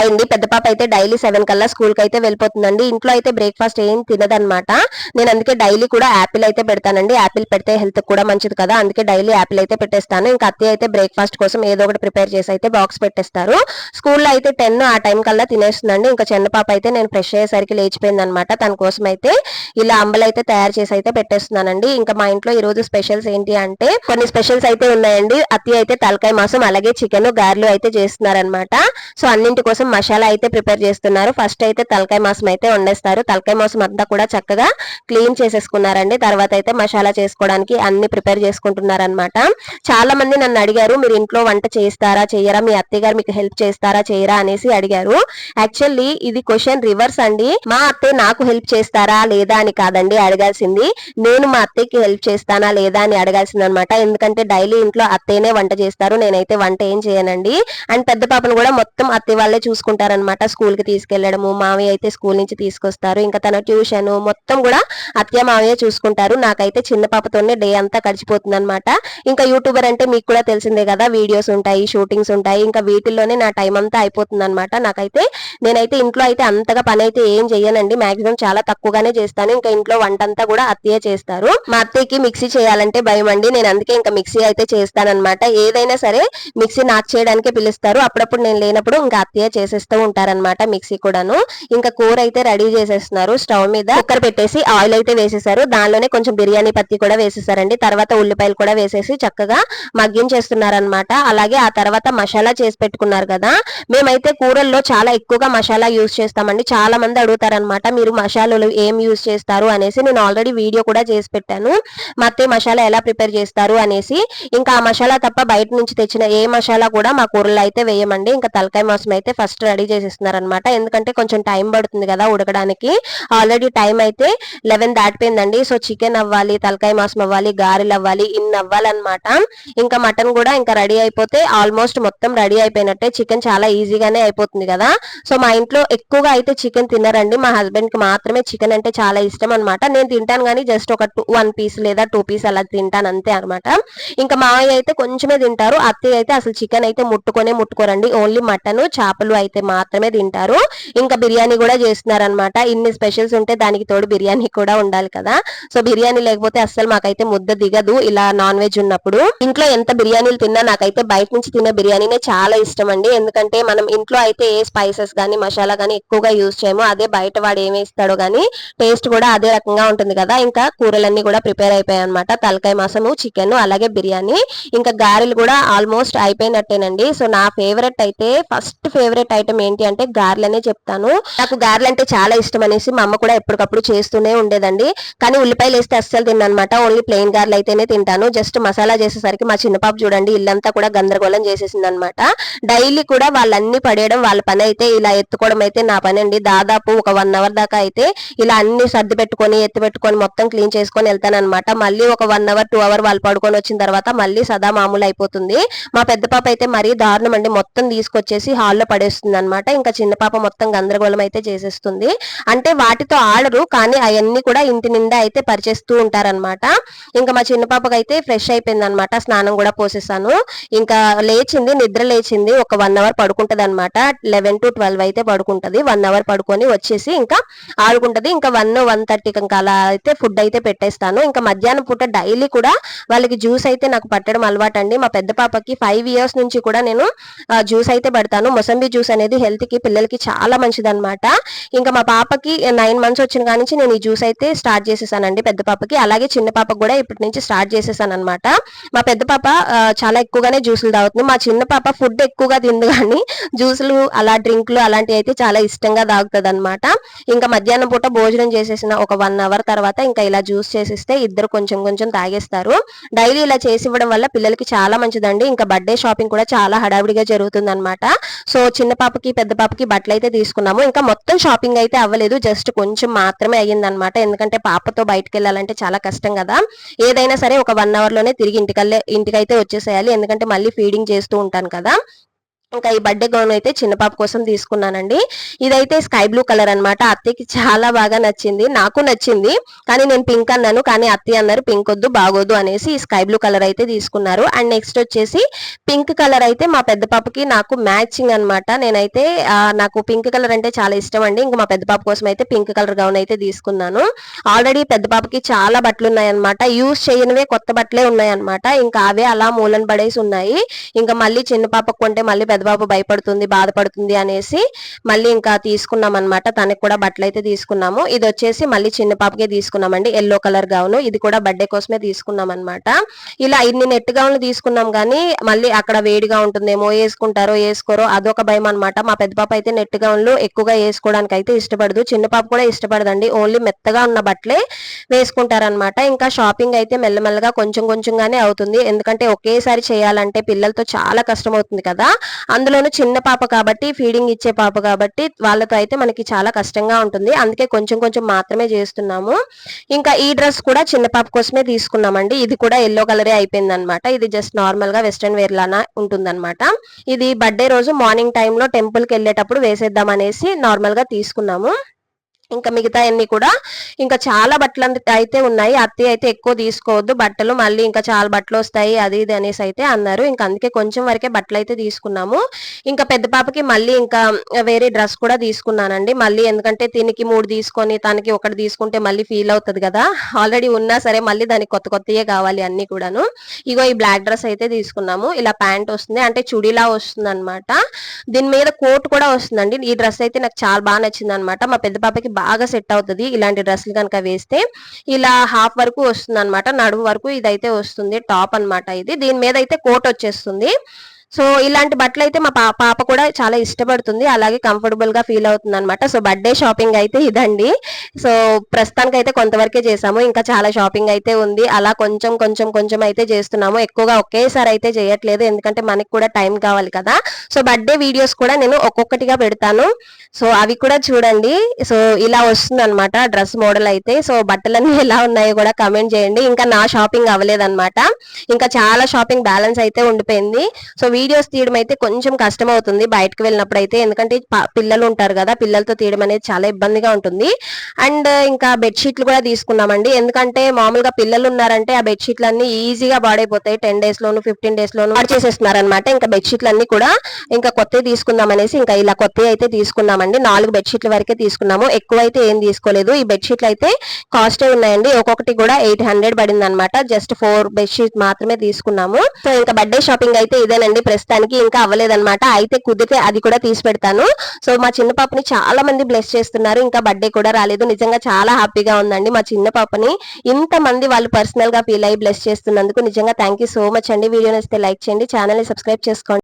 అయింది పెద్ద పాప అయితే డైలీ సెవెన్ కల్లా స్కూల్కి అయితే వెళ్ళిపోతుందండి. ఇంట్లో అయితే బ్రేక్ఫాస్ట్ ఏం తినదనమాట నేను అందుకే డైలీ కూడా యాపిల్ అయితే పెడతానండి. యాపిల్ పెడితే హెల్త్ కూడా మంచిది కదా. అందుకే డైలీ యాపిల్ అయితే పెట్టేస్తాను. ఇంకా అత్తయ్య అయితే బ్రేక్ఫాస్ట్ కోసం ఏదో ఒకటి ప్రిపేర్ చేసి అయితే బాక్స్ పెట్టేస్తారు. స్కూల్లో అయితే టెన్ ఆ టైం కల్లా తినేస్తుందండి. ఇంకా చిన్న పాప అయితే నేను ఫ్రెష్ అయ్యేసరికి లేచిపోయింది అనమాట తన కోసం అయితే ఇలా అంబలు అయితే తయారు చేసి అయితే పెట్టేస్తున్నానండి. ఇంకా మా ఇంట్లో ఈ రోజు స్పెషల్స్ ఏంటి అంటే కొన్ని స్పెషల్స్ అయితే ఉన్నాయండి. అత్తయ్య అయితే తలకాయ మాసం అలాగే చికెన్ గారెలు అయితే చేస్తున్నారనమాట సో అన్నింటి కోసం మసాలా అయితే ప్రిపేర్ చేస్తున్నారు. ఫస్ట్ అయితే తలకాయ మాసం అయితే వండేస్తారు. తలకాయ మాసం అంతా కూడా చక్కగా క్లీన్ చేసేసుకున్నారండి. తర్వాత అయితే మసాలా చేసుకోవడానికి అన్ని ప్రిపేర్ చేసుకుంటున్నారనమాట చాలా మంది నన్ను అడిగారు మీరు ఇంట్లో వంట చేస్తారా? చేయరా? మీ అత్తయ్య గారు మీకు హెల్ప్ చేస్తారా? చేయరా? అనేసి అడిగారు. యాక్చువల్లీ ఇది క్వశ్చన్ రివర్స్ అండి. మా అత్తయ్య నాకు హెల్ప్ చేస్తారా? లేదా అని కాదండి అడగాల్సింది. నేను మా అత్తయ్యకి హెల్ప్ చేస్తానా? లేదా అని అడగాల్సింది అనమాట ఎందుకంటే డైలీ ఇంట్లో అత్తయ్యనే వంట చేస్తారు. నేనైతే వంట ఏం చేయనండి. అండ్ పెద్ద పాపను కూడా మొత్తం అత్తయ్య వాళ్ళే చూసుకుంటారనమాట స్కూల్కి తీసుకెళ్ళడము మామయ్య అయితే స్కూల్ నుంచి తీసుకొస్తారు. ఇంకా తన ట్యూషన్ మొత్తం కూడా అత్తయ్య మామయ్య చూసుకుంటారు. నాకైతే చిన్న పాపతోనే డే అంతా గడిచిపోతుంది అనమాట ఇంకా యూట్యూబర్ అంటే మీకు కూడా తెలిసిందే కదా వీడియోస్ ఉంటాయి షూటింగ్స్ ఉంటాయి. ఇంకా వీటిల్లోనే నా టైం అంతా అయిపోతుంది అనమాట నాకైతే నేనైతే ఇంట్లో అయితే అంతగా పని అయితే ఏం చెయ్యనండి. మాక్సిమం చాలా తక్కువగానే చేస్తాను. ఇంకా ఇంట్లో వంట అంతా కూడా అత్తయ్య చేస్తారు. మా అత్తయ్యకి మిక్సీ చేయాలంటే భయం అండి. నేను అందుకే ఇంకా మిక్సీ అయితే చేస్తానన్నమాట. ఏదైనా సరే మిక్సీ నాకు చేయడానికే పిలుస్తారు. అప్పుడప్పుడు నేను లేనప్పుడు ఇంకా అత్తయ్య చేసేస్తూ ఉంటారనమాట మిక్సీ కూడాను. ఇంకా కూర అయితే రెడీ చేసేస్తున్నారు. స్టవ్ మీద కుక్కర్ పెట్టేసి ఆయిల్ అయితే వేసేసారు. దానిలోనే కొంచెం బిర్యానీ పత్తి కూడా వేసేసారండి. తర్వాత ఉల్లిపాయలు కూడా వేసేసి చక్కగా మగ్గించేస్తున్నారనమాట అలాగే ఆ తర్వాత మసాలా చేసి పెట్టుకున్నారు కదా. మేమైతే కూరల్లో చాలా ఎక్కువగా మసాలా యూస్ చేస్తామండి. చాలా మంది అడుగుతారనమాట మీరు మసాలాలు ఏం యూస్ చేస్తారు? అనేసి. నేను ఆల్రెడీ వీడియో కూడా చేసి పెట్టాను. మత్తే మసాలా ఎలా ప్రిపేర్ చేస్తారు అనేసి. ఇంకా ఆ మసాలా తప్ప బయట నుంచి తెచ్చిన ఏ మసాలా కూడా మా కూరలో అయితే వేయమండి. ఇంకా తలకాయ మాసం అయితే ఫస్ట్ రెడీ చేసేస్తున్నారనమాట ఎందుకంటే కొంచెం టైం పడుతుంది కదా ఉడకడానికి. ఆల్రెడీ టైం అయితే లెవెన్ దాటిపోయిందండి. సో చికెన్ అవ్వాలి తలకాయ మాసం అవ్వాలి గారెలు అవ్వాలి ఇన్ని అవ్వాలన్నమాట. ఇంకా మటన్ కూడా ఇంకా రెడీ అయిపోతే ఆల్మోస్ట్ మొత్తం రెడీ అయిపోయినట్టే. చికెన్ చాలా ఈజీగానే అయిపోతుంది కదా. సో మా ఇంట్లో ఎక్కువగా అయితే చికెన్ తినరండి. మా హస్బెండ్కి మాత్రమే చికెన్ అంటే చాలా ఇష్టం అనమాట నేను తింటాను కానీ జస్ట్ ఒక టూ వన్ పీస్ లేదా టూ పీస్ అలా తింటాను అంతే అనమాట ఇంకా మావయ్య అయితే కొంచెమే తింటారు. అత్తయ్య అయితే అసలు చికెన్ అయితే ముట్టుకొనే ముట్టుకోరండి. ఓన్లీ మటన్ చేపలు అయితే మాత్రమే తింటారు. ఇంకా బిర్యానీ కూడా చేస్తున్నారనమాట ఇన్ని స్పెషల్స్ ఉంటే దానికి తోడు బిర్యానీ కూడా ఉండాలి కదా. సో బిర్యానీ లేకపోతే అస్సలు మాకైతే ముద్ద దిగదు. ఇలా నాన్ వెజ్ ఉన్నప్పుడు ఇంట్లో ఎంత బిర్యానీలు తిన్నా నాకైతే బయట నుంచి తినే బిర్యానీనే చాలా ఇష్టం అండి. ఎందుకంటే మనం ఇంట్లో అయితే ఏ స్పైసెస్ గానీ మసాలా గానీ ఎక్కువగా యూజ్ చేయము. అదే బయట వాడు ఏమేస్తాడో గానీ టేస్ట్ కూడా అదే రకంగా ఉంటుంది కదా. ఇంకా కూరలన్నీ కూడా ప్రిపేర్ అయిపోయాయి అనమాట తలకాయ మాసము చికెన్ అలాగే బిర్యానీ. ఇంకా గారెలు కూడా ఆల్మోస్ట్ అయిపోయినట్టేనండి. సో నా ఫేవరెట్ అయితే ఫస్ట్ ఫేవరెట్ ఐటమ్ ఏంటి అంటే గారెలనే చెప్తాను. నాకు గారెలు అంటే చాలా ఇష్టం అనేసి మా అమ్మ కూడా ఎప్పటికప్పుడు చేస్తూనే ఉండేదండి. కానీ ఉల్లిపాయలు వేస్తే అస్సలు తిన్నమాట ఓన్లీ ప్లెయిన్ గార్లు అయితేనే తింటాను. జస్ట్ మసాలా చేసేసరికి మా చిన్న పాప చూడండి ఇల్లంతా కూడా గందరగోళం చేసేసింది అనమాట డైలీ కూడా వాళ్ళన్ని పడేయడం వాళ్ళ పని అయితే ఇలా ఎత్తుకోవడం అయితే నా పని అండి. దాదాపు ఒక వన్ అవర్ దాకా అయితే ఇలా అన్ని సర్ది పెట్టుకొని ఎత్తి పెట్టుకొని మొత్తం క్లీన్ చేసుకొని వెళ్తానమాట మళ్ళీ ఒక వన్ అవర్ టూ అవర్ వాళ్ళు పడుకొని వచ్చిన తర్వాత మళ్ళీ సదా మామూలు అయిపోతుంది. మా పెద్ద పాప అయితే మరీ దారుణం అండి. మొత్తం తీసుకొచ్చేసి హాల్లో పడేస్తుంది. అనమాట ఇంకా చిన్న పాప మొత్తం గందరగోళం అయితే చేసేస్తుంది. అంటే వాటితో ఆడరు కానీ అవన్నీ కూడా ఇంటి నిండా అయితే పరిచేస్తూ ఉంటారనమాట ఇంకా మా చిన్న పాపకి అయితే ఫ్రెష్ అయిపోయింది అనమాట స్నానం కూడా పోసేసాను. ఇంకా లేచింది నిద్ర లేచింది. ఒక వన్ అవర్ పడుకుంటది అనమాట లెవెన్ టు ట్వెల్వ్ అయితే పడుకుంటది. వన్ అవర్ పడుకొని వచ్చేసి ఇంకా ఆడుకుంటది. ఇంకా వన్ వన్ థర్టీకి ఇంకా అలా అయితే ఫుడ్ అయితే పెట్టేస్తాను. ఇంకా మధ్యాహ్నం పూట డైలీ కూడా వాళ్ళకి జ్యూస్ అయితే నాకు పట్టడం అలవాటు అండి మా పెద్ద పాపకి ఫైవ్ ఇయర్స్ నుంచి కూడా నేను జ్యూస్ అయితే పెడతాను. మొసంబి జ్యూస్ అనేది హెల్త్కి పిల్లలకి చాలా మంచిది అనమాట ఇంకా మా పాపకి నైన్ మంత్స్ వచ్చిన కాడి నుంచి నేను ఈ జ్యూస్ అయితే స్టార్ట్ చేసేసానండి పెద్ద పాపకి. అలాగే చిన్న పాపకు కూడా ఇప్పటి నుంచి స్టార్ట్ చేసేసాను అనమాట మా పెద్ద పాప చాలా ఎక్కువగానే జ్యూసులు తాగుతుంది. మా చిన్న పాప ఫుడ్ ఎక్కువగా తింది కానీ జ్యూసులు అలా డ్రింక్లు అలాంటివి అయితే చాలా ఇష్టంగా తాగుతుంది అనమాట ఇంకా మధ్యాహ్నం పూట భోజనం చేసేసిన ఒక వన్ అవర్ తర్వాత ఇంకా ఇలా జ్యూస్ చేసిస్తే ఇద్దరు కొంచెం కొంచెం తాగేస్తారు. డైలీ ఇలా చేసి ఇవ్వడం వల్ల పిల్లలకి చాలా మంచిదండి. ఇంకా బర్త్డే షాపింగ్ కూడా చాలా హడావిడిగా జరుగుతుంది అనమాట సో చిన్న పాపకి పెద్ద పాపకి బట్టలు అయితే తీసుకున్నాము. ఇంకా మొత్తం షాపింగ్ అయితే అవ్వలేదు. జస్ట్ కొంచెం మాత్రమే అయ్యిందనమాట ఎందుకంటే పాపతో బయటకు వెళ్ళాలంటే చాలా కష్టం కదా. ఏదైనా సరే ఒక వన్ అవర్లోనే తిరిగి ఇంటికల్లే ఇంటికైతే వచ్చేసేయాలి. ఎందుకంటే మళ్ళీ ఫీడింగ్ చేస్తూ ఉంటాను కదా. ఇంకా ఈ బర్త్డే గౌన్ అయితే చిన్న పాప కోసం తీసుకున్నానండి. ఇదైతే స్కై బ్లూ కలర్ అనమాట అత్తకి చాలా బాగా నచ్చింది. నాకు నచ్చింది. కానీ నేను పింక్ అన్నాను. కానీ అత్తి అన్నారు పింక్ వద్దు బాగోదు అనేసి ఈ స్కై బ్లూ కలర్ అయితే తీసుకున్నారు. అండ్ నెక్స్ట్ వచ్చేసి పింక్ కలర్ అయితే మా పెద్ద పాపకి నాకు మ్యాచింగ్ అనమాట నేనైతే నాకు పింక్ కలర్ అంటే చాలా ఇష్టం అండి. ఇంకా మా పెద్ద పాప కోసం అయితే పింక్ కలర్ గౌన్ అయితే తీసుకున్నాను. ఆల్రెడీ పెద్ద పాపకి చాలా బట్టలు ఉన్నాయన్నమాట యూజ్ చేయనివే కొత్త బట్టలే ఉన్నాయన్నమాట ఇంకా అవే అలా మూలన పడేసి ఉన్నాయి. ఇంకా మళ్ళీ చిన్న పాపకు కొంటే మళ్ళీ పెద్ద బాబు భయపడుతుంది బాధపడుతుంది అనేసి మళ్ళీ ఇంకా తీసుకున్నాం అనమాట తనకి కూడా బట్టలు అయితే తీసుకున్నాము. ఇది వచ్చేసి మళ్ళీ చిన్న పాపకే తీసుకున్నామండి. Yellow colour gown. ఇది కూడా బర్త్డే కోసమే తీసుకున్నాం అనమాట ఇలా ఇన్ని నెట్ గౌన్లు తీసుకున్నాం కానీ మళ్ళీ అక్కడ వేడిగా ఉంటుందేమో వేసుకుంటారో వేసుకోరో అదొక భయం అనమాట మా పెద్ద పాప అయితే నెట్ గౌన్లు ఎక్కువగా వేసుకోవడానికి అయితే ఇష్టపడదు. చిన్న పాప కూడా ఇష్టపడదండి. ఓన్లీ మెత్తగా ఉన్న బట్టలే వేసుకుంటారనమాట ఇంకా షాపింగ్ అయితే మెల్లమెల్లగా కొంచెం కొంచెంగానే అవుతుంది. ఎందుకంటే ఒకేసారి చేయాలంటే పిల్లలతో చాలా కష్టం అవుతుంది కదా. అందులోనూ చిన్న పాప కాబట్టి ఫీడింగ్ ఇచ్చే పాప కాబట్టి వాళ్ళతో అయితే మనకి చాలా కష్టంగా ఉంటుంది. అందుకే కొంచెం కొంచెం మాత్రమే చేస్తున్నాము. ఇంకా ఈ డ్రెస్ కూడా చిన్న పాప కోసమే తీసుకున్నామండి. ఇది కూడా ఎల్లో కలరే అయిపోయింది అనమాట ఇది జస్ట్ నార్మల్గా వెస్ట్రన్ వేర్ లానా ఉంటుందన్నమాట. ఇది బర్త్డే రోజు మార్నింగ్ టైంలో టెంపుల్కి వెళ్ళేటప్పుడు వేసేద్దాం అనేసి నార్మల్గా తీసుకున్నాము. ఇంకా మిగతా అన్ని కూడా ఇంకా చాలా బట్టలు అయితే ఉన్నాయి. అత్తి అయితే ఎక్కువ తీసుకోవద్దు. బట్టలు మళ్ళీ ఇంకా చాలా బట్టలు వస్తాయి. అది ఇది అనేసి అయితే అన్నారు. ఇంకా అందుకే కొంచెం వరకే బట్టలు అయితే తీసుకున్నాము. ఇంకా పెద్ద పాపకి మళ్ళీ ఇంకా వేరే డ్రెస్ కూడా తీసుకున్నానండి. మళ్ళీ ఎందుకంటే దీనికి మూడు తీసుకొని తనకి ఒకటి తీసుకుంటే మళ్ళీ ఫీల్ అవుతుంది కదా. ఆల్రెడీ ఉన్నా సరే మళ్ళీ దానికి కొత్త కొత్తయే కావాలి అన్ని కూడాను. ఇగో ఈ బ్లాక్ డ్రెస్ అయితే తీసుకున్నాము. ఇలా ప్యాంట్ వస్తుంది. అంటే చుడిలా వస్తుంది అనమాట దీని మీద కోట్ కూడా వస్తుందండి. ఈ డ్రెస్ అయితే నాకు చాలా బాగా నచ్చింది అనమాట మా పెద్ద పాపకి బాగా సెట్ అవుతుంది. ఇలాంటి డ్రెస్సులు కనుక వేస్తే ఇలా హాఫ్ వరకు వస్తుంది అనమాట నడుము వరకు ఇదైతే వస్తుంది. టాప్ అనమాట ఇది. దీని మీద అయితే కోట్ వచ్చేస్తుంది. సో ఇలాంటి బట్టలు అయితే మా పాప కూడా చాలా ఇష్టపడుతుంది. అలాగే కంఫర్టబుల్గా ఫీల్ అవుతుంది అనమాట సో బర్త్డే షాపింగ్ అయితే ఇదండి. సో ప్రస్తుతానికి అయితే కొంతవరకే చేసాము. ఇంకా చాలా షాపింగ్ అయితే ఉంది. అలా కొంచెం కొంచెం కొంచెం అయితే చేస్తున్నాము. ఎక్కువగా ఒకేసారి అయితే చేయట్లేదు. ఎందుకంటే మనకి కూడా టైం కావాలి కదా. సో బర్త్డే వీడియోస్ కూడా నేను ఒక్కొక్కటిగా పెడతాను. సో అవి కూడా చూడండి. సో ఇలా వస్తుంది అనమాట డ్రెస్ మోడల్ అయితే. సో బట్టలన్నీ ఎలా ఉన్నాయో కూడా కమెంట్ చేయండి. ఇంకా నా షాపింగ్ అవ్వలేదన్నమాట. ఇంకా చాలా షాపింగ్ బ్యాలెన్స్ అయితే ఉండిపోయింది. సో వీడియోస్ తీయడం అయితే కొంచెం కష్టం అవుతుంది బయటకు వెళ్ళినప్పుడు అయితే ఎందుకంటే పిల్లలు ఉంటారు కదా పిల్లలతో తీయడం అనేది చాలా ఇబ్బందిగా ఉంటుంది. అండ్ ఇంకా బెడ్షీట్లు కూడా తీసుకున్నామండి. ఎందుకంటే మామూలుగా పిల్లలు ఉన్నారంటే ఆ బెడ్షీట్లు అన్ని ఈజీగా పాడైపోతాయి. టెన్ డేస్ లోను ఫిఫ్టీన్ డేస్ లోను వాడు చేసేస్తున్నారు అనమాట ఇంకా బెడ్షీట్లు అన్ని కూడా ఇంకా కొత్తవి తీసుకుందాం అనేసి ఇంకా ఇలా కొత్తవి అయితే తీసుకున్నామండి. నాలుగు బెడ్షీట్ల వరకే తీసుకున్నాము. ఎక్కువ అయితే ఏం తీసుకోలేదు. ఈ బెడ్షీట్లు అయితే కాస్ట్ ఉన్నాయండి. ఒక్కొక్కటి కూడా ఎయిట్ హండ్రెడ్ పడింది అనమాట జస్ట్ ఫోర్ బెడ్షీట్ మాత్రమే తీసుకున్నాము. సో ఇంకా బర్త్డే షాపింగ్ అయితే ఇదేనండి. ప్రస్తుతానికి ఇంకా అవ్వలేదన్నమాట. అయితే కుదిరితే అది కూడా తీసి పెడతాను. సో మా చిన్న పాపని చాలా మంది బ్లెస్ చేస్తున్నారు. ఇంకా బర్త్డే కూడా రాలేదు. నిజంగా చాలా హ్యాపీగా ఉందండి మా చిన్న పాపని. ఇంత మంది వాళ్ళు పర్సనల్గా ఫీల్ అయ్యి బ్లెస్ చేస్తున్నందుకు నిజంగా థ్యాంక్ యూ సో మచ్ అండి. వీడియో నచ్చితే లైక్ చేయండి. ఛానల్ని సబ్స్క్రైబ్ చేసుకోండి.